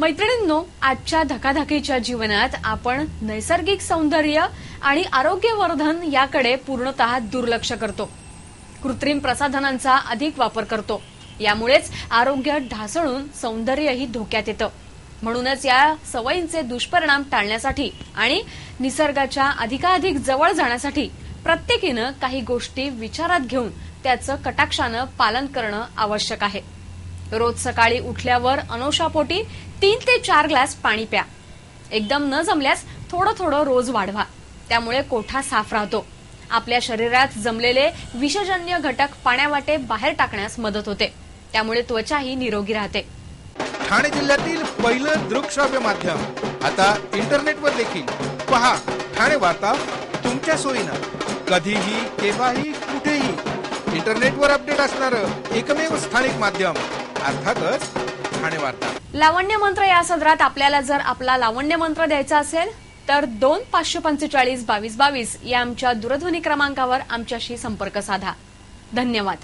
मैत्रिणींनो आजच्या धकाधकीच्या जीवनात आपण नैसर्गिक सौंदर्य आणि आरोग्यवर्धन याकडे पूर्णतः दुर्लक्ष करतो. कृत्रिम प्रसाधनांचा अधिक वापर करतो. यामुळेच आरोग्य ढासळून सौंदर्यही धोक्यात येतं. म्हणूनच या सवयींचे दुष्परिणाम टाळण्यासाठी आणि निसर्गाच्या अधिकाधिक जवळ जाण्यासाठी प्रत्येकीनं काही गोष्टी विचारात घेऊन त्याचं कटाक्षानं पालन करणं आवश्यक आहे. रोज सकाळी उठल्यावर अनोशापोटी तीन ते चार ग्लास पाणी प्या. एकदम न जमल्यास थोडं थोडं रोज वाढवा. त्यामुळे कोठा साफ राहतो. आपल्या शरीरात जमलेले विषजन्य घटक पाण्यावाटे बाहेर टाकण्यास मदत होते. त्यामुळे त्वचाही निरोगी राहते. ठाणे जिल्ह्यातील पहिलं दृकश्राव्य माध्यम. आता इंटरनेटवर देखील. पहा ठाणे वार्ता तुमच्या सोयीनं. कधीही केव्हाही कुठेही. इंटरनेटवर अपडेट असणार एकमेव स्थानिक माध्यम. अर्थातच ठाणे वार्ता. लावण्य मंत्र या सदरात आपल्याला जर आपला लावण्य मंत्र द्यायचा असेल तर दोन पाचशे पंचेचाळीस बावीस बावीस या आमच्या दूरध्वनी क्रमांकावर आमच्याशी संपर्क साधा. धन्यवाद.